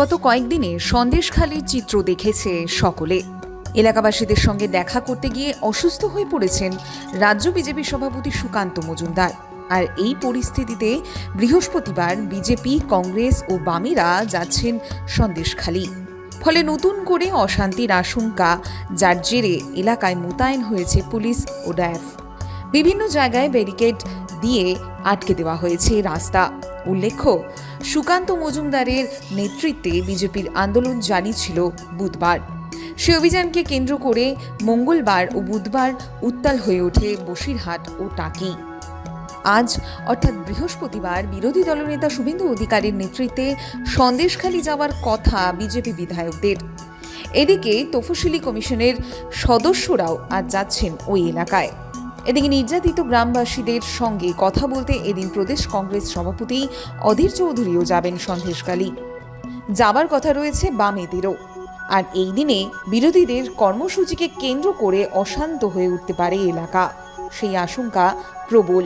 গত কয়েকদিনে সন্দেশখালির চিত্র দেখেছে সকলে। এলাকাবাসীদের সঙ্গে দেখা করতে গিয়ে অসুস্থ হয়ে পড়েছেন রাজ্য বিজেপি সভাপতি সুকান্ত মজুমদার। আর এই পরিস্থিতিতে বৃহস্পতিবার বিজেপি, কংগ্রেস ও বামেরা যাচ্ছেন সন্দেশখালি। ফলে নতুন করে অশান্তির আশঙ্কা, যার জেরে এলাকায় মোতায়েন হয়েছে পুলিশ ও ড্যাফ বিভিন্ন জায়গায় ব্যারিকেড দিয়ে আটকে দেওয়া হয়েছে রাস্তা। উল্লেখ্য, সুকান্ত মজুমদারের নেতৃত্বে বিজেপির আন্দোলন জারি ছিল বুধবার। সে অভিযানকে কেন্দ্র করে মঙ্গলবার ও বুধবার উত্তাল হয়ে ওঠে বসিরহাট ও টাকি। আজ, অর্থাৎ বৃহস্পতিবার, বিরোধী দলনেতা শুভেন্দু অধিকারীর নেতৃত্বে সন্দেশখালি যাওয়ার কথা বিজেপি বিধায়কদের। এদিকে তফসিলি কমিশনের সদস্যরাও আজ যাচ্ছেন ওই এলাকায়। এদিকে নির্যাতিত গ্রামবাসীদের সঙ্গে কথা বলতে এদিন প্রদেশ কংগ্রেস সভাপতি অধীর চৌধুরীও যাবেন সন্দেশকালী যাবার কথা রয়েছে বামেদেরও। আর এই দিনে বিরোধীদের কর্মসূচিকে কেন্দ্র করে অশান্ত হয়ে উঠতে পারে এলাকা। সেই আশঙ্কা প্রবল।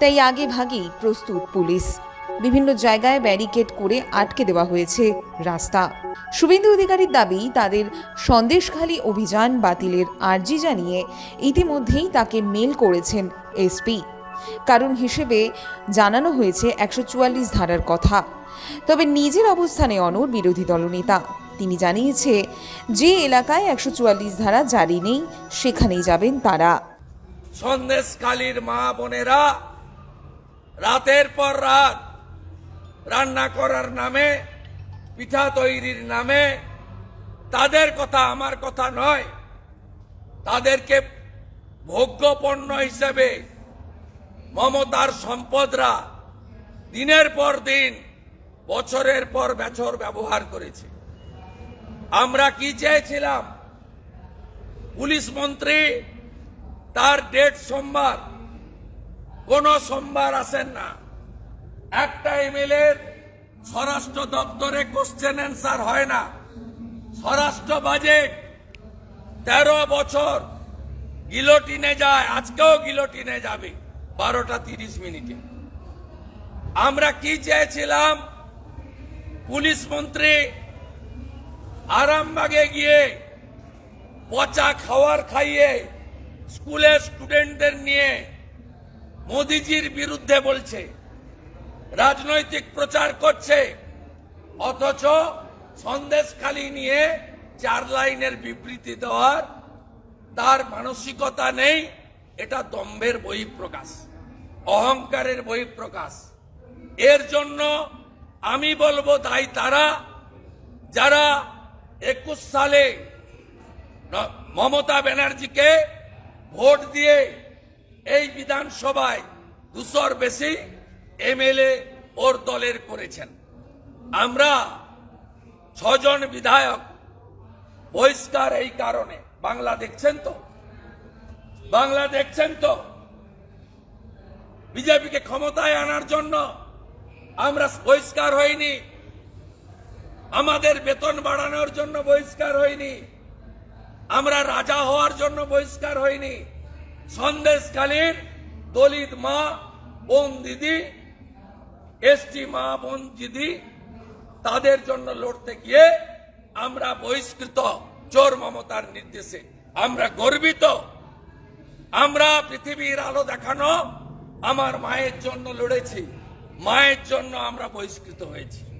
তাই আগে ভাগেই প্রস্তুত পুলিশ। বিভিন্ন জায়গায় ব্যারিকেড করে আটকে দেওয়া হয়েছে রাস্তা। শুভেন্দু অধিকারীর দাবি, তাদের সন্দেশখালী অভিযান বাতিলের আর্জি জানিয়ে ইতিমধ্যেই তাকে মেল করেছেন এসপি। কারণ হিসেবে জানানো হয়েছে একশো চুয়াল্লিশ ধারার কথা। তবে নিজের অবস্থানে অনর বিরোধী দলনেতা। তিনি জানিয়েছে, যে এলাকায় একশো চুয়াল্লিশ ধারা জারি নেই, সেখানেই যাবেন তারা। সন্দেশকালীর মা বোনেরা, রাতের পর রাত রান্না করার নামে, পিঠা তৈরির নামে, তাদের কথা আমার কথা নয়। তাদেরকে ভোগ্য পণ্য হিসেবে মমতার সম্পদরা দিনের পর দিন, বছরের পর বছর ব্যবহার করেছে। আমরা কি চেয়েছিলাম? পুলিশ মন্ত্রী, তার ডেট সোমবার। কোন সোমবার আসেন না। একটা এমএলএ স্বরাষ্ট্র দপ্তরে কোশ্চেন অ্যান্সার হয় না। স্বরাষ্ট্র বাজেট তেরো বছর। গিলোটিনে যায়, আজকেও গিলোটিনে যাবে। বারোটা তিরিশ মিনিটে। আমরা কি চেয়েছিলাম? পুলিশ মন্ত্রী আরামবাগে গিয়ে পচা খাওয়ার খাইয়ে স্কুলের স্টুডেন্টদের নিয়ে মোদিজির বিরুদ্ধে বলছে। রাজনৈতিক প্রচার করছে। অথচ সন্দেশখালি নিয়ে চার লাইনের বিবৃতি দেওয়ার তার মানসিকতা নেই, এটা দম্ভের বহিঃপ্রকাশ, অহংকারের বহিঃপ্রকাশ। এর জন্য আমি বলব দায়ী তারা, যারা একুশ সালে মমতা ব্যানার্জিকে ভোট দিয়ে এই বিধানসভায় দুশোর বেশি এমএলএ ওর দলের করেছেন। আমরা ছজন বিধায়ক বহিষ্কার এই কারণে। বাংলা দেখছেন তো? বাংলা দেখছেন তো? বিজেপিকে ক্ষমতায় আনার জন্য আমরা বহিষ্কার হইনি। আমাদের বেতন বাড়ানোর জন্য বহিষ্কার হয়নি আমরা রাজা হওয়ার জন্য বহিষ্কার হইনি। সন্দেশকালীর দলিত মা, বোন, দিদি এসটি মা বোন দিদি তাদের জন্য লড়তে গিয়ে আমরা বহিষ্কৃত চোর মমতার নির্দেশে। আমরা গর্বিত। আমরা পৃথিবীর আলো দেখানো। আমার মায়ের জন্য লড়েছি। মায়ের জন্য আমরা বহিষ্কৃত হয়েছি।